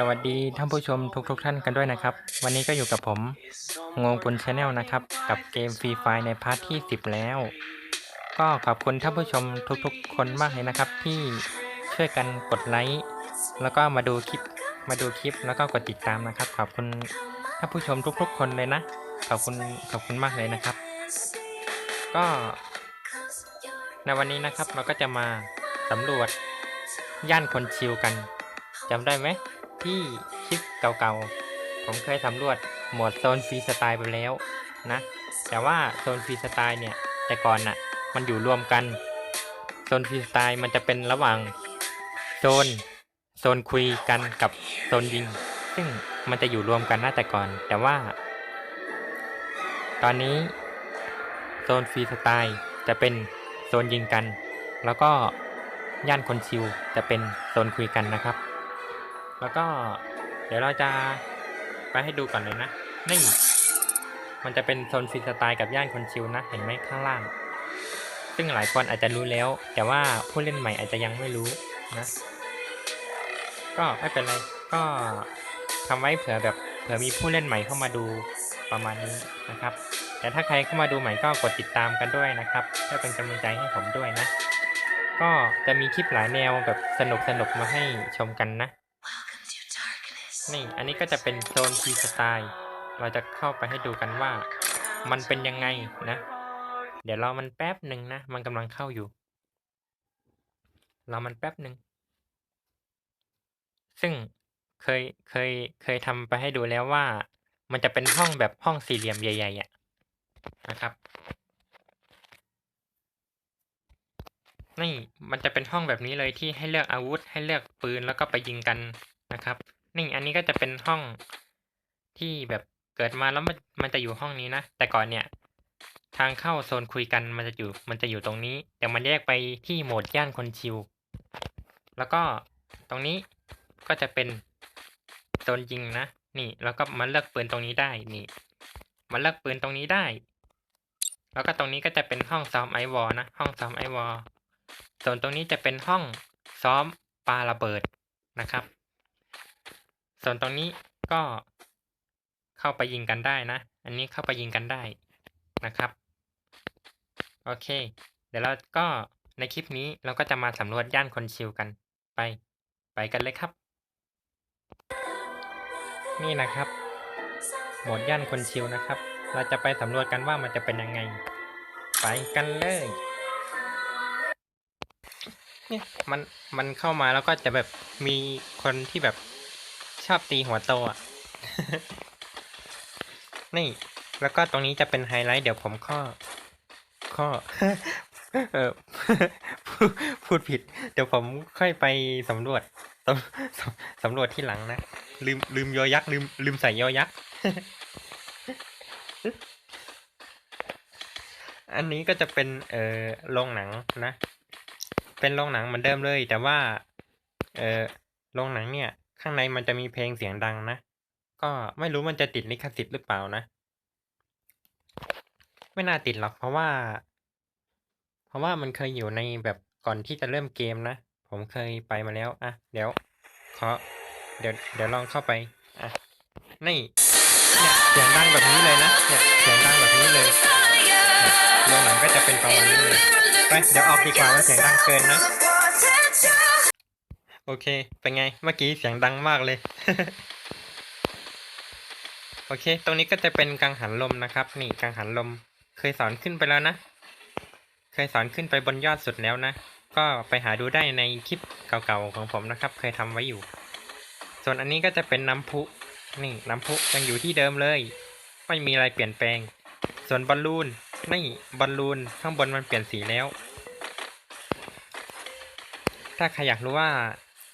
สวัสดีท่านผู้ชมทุกๆทท่านกันด้วยนะครับ วันนี้ก็อยู่กับผมงงปุนชาแนลนะครับ กับเกมฟรีไฟในพาร์ทที่ 10 แล้ว ก็ขอบคุณท่านผู้ชมทุกๆ คนมากเลยนะครับ ที่ช่วยกันกดไลค์แล้วก็มาดูคลิปมาดูคลิปแล้วก็กดติดตามนะครับ ขอบคุณท่านผู้ชมทุกๆ คนเลยนะ ขอบคุณขอบคุณมากเลยนะครับ ก็ในวันนี้นะครับเราก็จะมาสำรวจย่านคนชิลกันจำได้ไหม ที่คลิปเก่าๆ ผมเคยสำรวจหมวดโซนฟรีสไตล์ไปแล้วนะ แต่ว่าโซนฟรีสไตล์เนี่ย แต่ก่อนน่ะ มันอยู่รวมกัน โซนฟรีสไตล์มันจะเป็นระหว่างโซน โซนคุยกันกับโซนยิง ซึ่งมันจะอยู่รวมกันนะแต่ก่อน แต่ว่า ตอนนี้โซนฟรีสไตล์จะเป็นโซนยิงกัน แล้วก็ย่านคนชิวจะเป็นโซนคุยกันนะครับ แล้วก็เดี๋ยวเราจะไปให้ดูก่อนเลยนะ นี่ มันจะเป็นโซนฟรีสไตล์กับย่านคนชิวนะ เห็นไหมข้างล่าง ซึ่งหลายคนอาจจะรู้แล้ว แต่ว่าผู้เล่นใหม่อาจจะยังไม่รู้นะ ก็ไม่เป็นไร ก็ทำไว้เผื่อแบบเผื่อมีผู้เล่นใหม่เข้ามาดูประมาณนี้นะครับ แต่ถ้าใครเข้ามาดูใหม่ก็กดติดตามกันด้วยนะครับเพื่อเป็นกำลังใจให้ผมด้วยนะ ก็จะมีคลิปหลายแนวแบบสนุกสนุกมาให้ชมกันนะ นี่อันนี้ก็จะเป็นโซนฟรีสไตล์เราจะเข้าไปให้ดูกันว่า มันเป็นยังไงนะ เดี๋ยวเรามันแป๊บหนึ่งนะ มันกำลังเข้าอยู่ เรามันแป๊บหนึ่งซึ่งเคยเคยเคยทำไปให้ดูแล้วว่า มันจะเป็นห้องแบบห้องสี่เหลี่ยมใหญ่ๆอะนะครับ นี่มันจะเป็นห้องแบบนี้เลยที่ให้เลือกอาวุธให้เลือกปืนแล้วก็ไปยิงกันนะครับ นี่อันนี้ก็จะเป็นห้องที่แบบเกิดมาแล้วมันมันจะอยู่ห้องนี้นะ แต่ก่อนเนี่ย ทางเข้าโซนคุยกันมันจะอยู่มันจะอยู่ตรงนี้ แต่มันแยกไปที่โหมดย่านคนชิว แล้วก็ตรงนี้ก็จะเป็นโซนยิงนะ นี่แล้วก็มันเลือกปืนตรงนี้ได้นี่ มันเลือกปืนตรงนี้ได้ แล้วก็ตรงนี้ก็จะเป็นห้องซ้อมไอวอลนะ ห้องซ้อมไอวอลส่วนตรงนี้จะเป็นห้องซ้อมปาระเบิดนะครับ ส่วนตรงนี้ก็เข้าไปยิงกันได้นะ อันนี้เข้าไปยิงกันได้นะครับ โอเค เดี๋ยวเราก็ในคลิปนี้เราก็จะมาสำรวจย่านคนชิลกันไป ไปกันเลยครับ นี่นะครับ โหมดย่านคนชิลนะครับ เราจะไปสำรวจกันว่ามันจะเป็นยังไง ไปกันเลยเนี่ยมันมันเข้ามาแล้วก็จะแบบมีคนที่แบบ ชอบตีหัวโตอะ นี่ แล้วก็ตรงนี้จะเป็นไฮไลท์เดี๋ยวผมข้อ ข้อ เออพูดผิด เดี๋ยวผมค่อยไปสำรวจสำสำสำรวจที่หลังนะ ลืมลืมยอยักษ์ลืมลืมใส่ยอยักษ์อันนี้ก็จะเป็นเอ่อโรงหนังนะ เป็นโรงหนังเหมือนเดิมเลย แต่ว่า เอ่อโรงหนังเนี่ย ข้างในมันจะมีเพลงเสียงดังนะ ก็ไม่รู้มันจะติดลิขสิทธิ์หรือเปล่านะ ไม่น่าติดหรอกเพราะว่า เพราะว่ามันเคยอยู่ในแบบก่อนที่จะเริ่มเกมนะ ผมเคยไปมาแล้วอะเดี๋ยวขอเดี๋ยวเดี๋ยวลองเข้าไปอะนี่เนี่ยเสียงดังแบบนี้เลยนะเนี่ยเสียงดังแบบนี้เลยเนี่ยโรงหนังก็จะเป็นประมาณนี้เลยไปเดี๋ยวออกดีกว่าว่าเสียงดังเกินนะ โอเค เป็นไง เมื่อกี้เสียงดังมากเลย โอเค ตรงนี้ก็จะเป็นกังหันลมนะครับ นี่กังหันลม เคยสอนขึ้นไปแล้วนะ เคยสอนขึ้นไปบนยอดสุดแล้วนะ ก็ไปหาดูได้ในคลิปเก่าๆของผมนะครับ เคยทำไว้อยู่ ส่วนอันนี้ก็จะเป็นน้ำพุ นี่น้ำพุยังอยู่ที่เดิมเลย ไม่มีอะไรเปลี่ยนแปลง ส่วนบอลลูน นี่บอลลูนข้างบนมันเปลี่ยนสีแล้ว ถ้าใครอยากรู้ว่า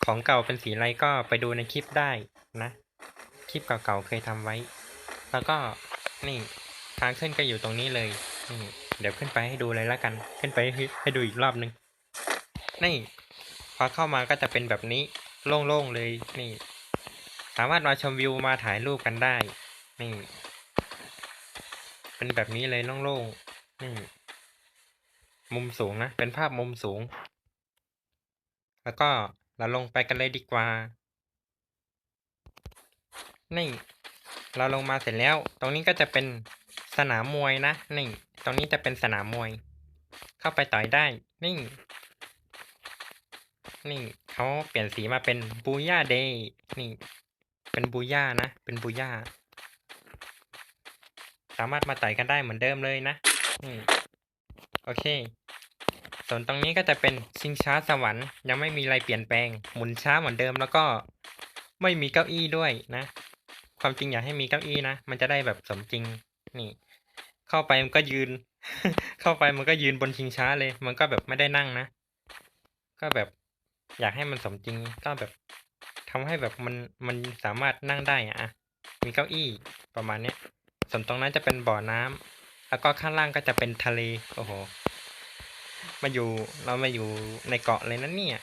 ของเก่าเป็นสีอะไรก็ไปดูในคลิปได้นะ คลิปเก่าๆเคยทำไว้ แล้วก็นี่ทางขึ้นก็อยู่ตรงนี้เลยนี่เดี๋ยวขึ้นไปให้ดูเลยละกัน ขึ้นไปให้ให้ดูอีกรอบนึงนี่พอเข้ามาก็จะเป็นแบบนี้โล่งๆเลยนี่ สามารถมาชมวิวมาถ่ายรูปกันได้ นี่ เป็นแบบนี้เลยโล่งๆนี่มุมสูงนะ เป็นภาพมุมสูง แล้วก็ เราลงไปกันเลยดีกว่า นี่ เราลงมาเสร็จแล้ว ตรงนี้ก็จะเป็นสนามมวยนะ นี่ ตรงนี้จะเป็นสนามมวย เข้าไปต่อยได้ นี่ นี่เขาเปลี่ยนสีมาเป็นบูย่าเดย์นี่ เป็นบูย่านะ เป็นบูย่า สามารถมาต่อยกันได้เหมือนเดิมเลยนะ นี่ โอเค ส่วนตรงนี้ก็จะเป็นชิงช้าสวรรค์ยังไม่มีอะไรเปลี่ยนแปลง หมุนช้าเหมือนเดิมแล้วก็ไม่มีเก้าอี้ด้วยนะ ความจริงอยากให้มีเก้าอี้นะ มันจะได้แบบสมจริงนี่ เข้าไปมันก็ยืน เข้าไปมันก็ยืนบนชิงช้าเลย มันก็แบบไม่ได้นั่งนะ ก็แบบอยากให้มันสมจริงก็แบบทำให้แบบมันมันสามารถนั่งได้อะมีเก้าอี้ประมาณเนี้ยส่วนตรงนั้นจะเป็นบ่อน้ำแล้วก็ข้างล่างก็จะเป็นทะเลโอ้โห มาอยู่เรามาอยู่ในเกาะเลยนะเนี่ย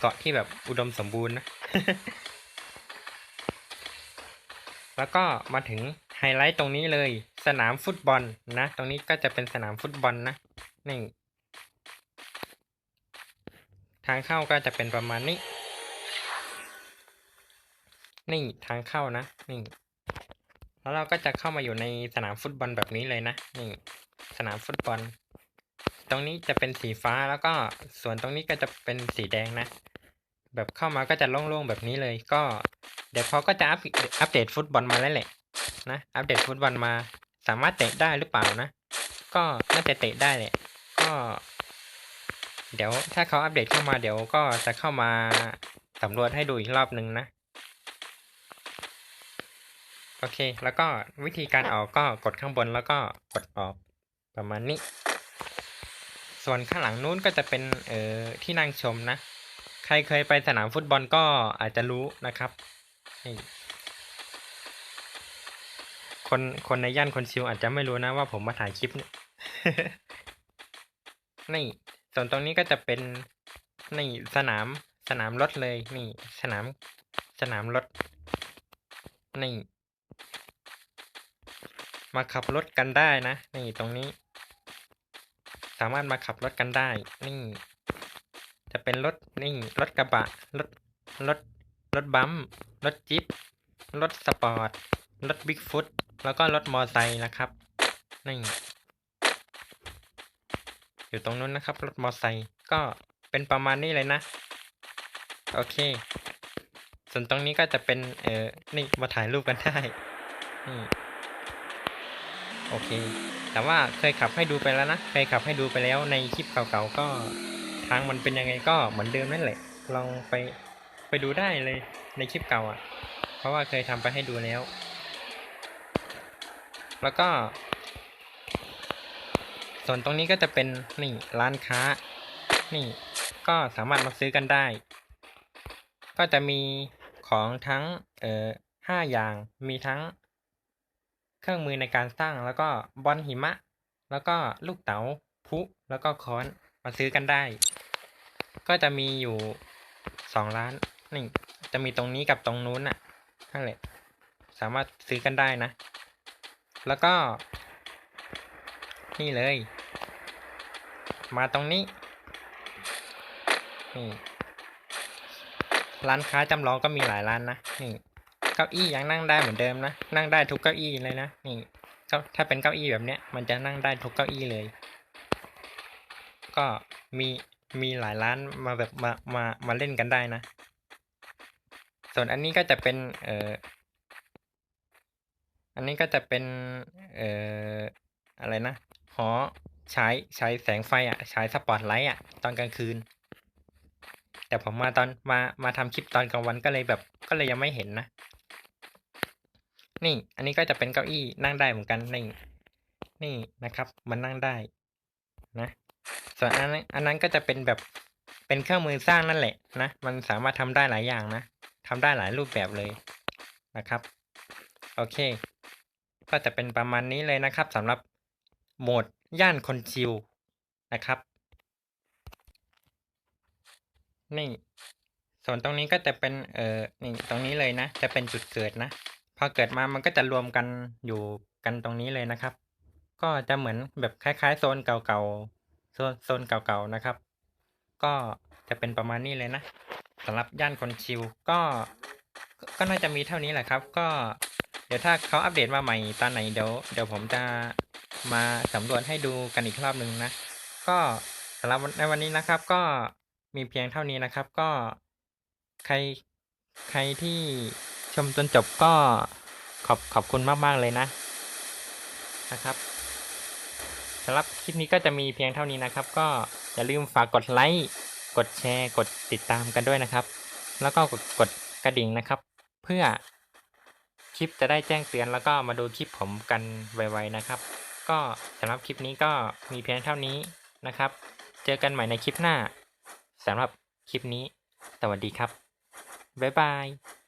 เกาะที่แบบอุดมสมบูรณ์นะ แล้วก็มาถึงไฮไลท์ตรงนี้เลย สนามฟุตบอลนะ ตรงนี้ก็จะเป็นสนามฟุตบอลนะนี่ทางเข้าก็จะเป็นประมาณนี้ นี่ทางเข้านะ นี่ แล้วเราก็จะเข้ามาอยู่ในสนามฟุตบอลแบบนี้เลยนะ นี่ สนามฟุตบอล ตรงนี้จะเป็นสีฟ้าแล้วก็ส่วนตรงนี้ก็จะเป็นสีแดงนะ แบบเข้ามาก็จะโล่งๆแบบนี้เลย ก็เดี๋ยวเขาก็จะอัปเดตฟุตบอลมาแล้วแหละนะ อัปเดตฟุตบอลมา สามารถเตะได้หรือเปล่านะ ก็น่าจะเตะได้แหละ ก็ เดี๋ยวถ้าเขาอัปเดตเข้ามาเดี๋ยวก็จะเข้ามาสำรวจให้ดูอีกรอบหนึ่งนะโอเค แล้วก็วิธีการออกก็กดข้างบนแล้วก็กดออกประมาณนี้ ส่วนข้างหลังนู้นก็จะเป็นเออที่นั่งชมนะ ใครเคยไปสนามฟุตบอลก็อาจจะรู้นะครับนี่คนคนในย่านคนชิวอาจจะไม่รู้นะว่าผมมาถ่ายคลิปเนี่ยนี่ ส่วนตรงนี้ก็จะเป็นนี่สนามสนามรถเลย นี่ สนามสนามรถนี่ มาขับรถกันได้นะ นี่ตรงนี้ สามารถมาขับรถกันได้ นี่ จะเป็นรถนี่รถกระบะรถรถรถบัมป์รถจิ๊บรถสปอร์ตรถบิ๊กฟุตแล้วก็รถมอไซค์นะครับนี่อยู่ตรงนู้นนะครับ รถมอไซค์ก็เป็นประมาณนี้เลยนะ โอเค ส่วนตรงนี้ก็จะเป็นเออนี่มาถ่ายรูปกันได้นี่โอเค แต่ว่าเคยขับให้ดูไปแล้วนะ เคยขับให้ดูไปแล้วในคลิปเก่าๆก็ทางมันเป็นยังไงก็เหมือนเดิมนั่นแหละ ลองไปไปดูได้เลยในคลิปเก่าอะ เพราะว่าเคยทำไปให้ดูแล้ว แล้วก็ ส่วนตรงนี้ก็จะเป็นนี่ร้านค้า นี่ก็สามารถมาซื้อกันได้ ก็จะมีของทั้งเอ่อห้าอย่างมีทั้ง เครื่องมือในการสร้างแล้วก็บอลหิมะ แล้วก็ลูกเต๋าพุแล้วก็ค้อนมาซื้อกันได้ ก็จะมีอยู่สองร้านนี่จะมีตรงนี้กับตรงนู้นน่ะนั่นแหละสามารถซื้อกันได้นะ แล้วก็ นี่เลย มาตรงนี้นี่ร้านค้าจำลองก็มีหลายร้านนะนี่ ก้าอี้ยังนั่งได้เหมือนเดิมนะ นั่งได้ทุกเก้าอี้เลยนะ นี่ก้าถ้าเป็นเก้าอี้แบบเนี้ย มันจะนั่งได้ทุกเก้าอี้เลย ก็มีมีหลายร้านมาแบบมามามาเล่นกันได้นะ ส่วนอันนี้ก็จะเป็น เอ่อ อันนี้ก็จะเป็น เอ่อ อะไรนะ หอฉายฉายแสงไฟอะฉายสปอตไลท์อะ ตอนกลางคืน แต่ผมมาตอนมามาทำคลิปตอนกลางวันก็เลยแบบก็เลยยังไม่เห็นนะ นี่ อันนี้ก็จะเป็นเก้าอี้นั่งได้เหมือนกันนี่นี่นะครับ มันนั่งได้นะ ส่วนอันนั้นอันนั้นก็จะเป็นแบบเป็นเครื่องมือสร้างนั่นแหละนะ มันสามารถทำได้หลายอย่างนะทำได้หลายรูปแบบเลยนะครับ โอเค ก็จะเป็นประมาณนี้เลยนะครับสำหรับโหมดย่านคนชิวนะครับ นี่ ส่วนตรงนี้ก็จะเป็นเอ่อนี่ตรงนี้เลยนะ จะเป็นจุดเกิดนะ พอเกิดมามันก็จะรวมกันอยู่กันตรงนี้เลยนะครับ ก็จะเหมือนแบบคล้าย ๆ โซนเก่าๆโซนโซนเก่าๆนะครับ ก็จะเป็นประมาณนี้เลยนะสำหรับย่านคนชิวก็ก็ก็น่าจะมีเท่านี้แหละครับ ก็เดี๋ยวถ้าเขาอัปเดตมาใหม่ตอนไหนเดี๋ยวเดี๋ยวผมจะมาสำรวจให้ดูกันอีกรอบหนึ่งนะ ก็สำหรับในวันนี้นะครับ ก็มีเพียงเท่านี้นะครับ ก็ใครใครที่ ชมจนจบก็ขอบขอบคุณมาก ๆ เลยนะนะครับสำหรับคลิปนี้ก็จะมีเพียงเท่านี้นะครับ ก็อย่าลืมฝากกดไลค์กดแชร์ กดติดตามกันด้วยนะครับ แล้วก็กดกดกระดิ่งนะครับ เพื่อคลิปจะได้แจ้งเตือนแล้วก็มาดูคลิปผมกันไวๆนะครับ ก็สำหรับคลิปนี้ก็มีเพียงเท่านี้นะครับ เจอกันใหม่ในคลิปหน้าสำหรับคลิปนี้ สวัสดีครับ บ๊ายบาย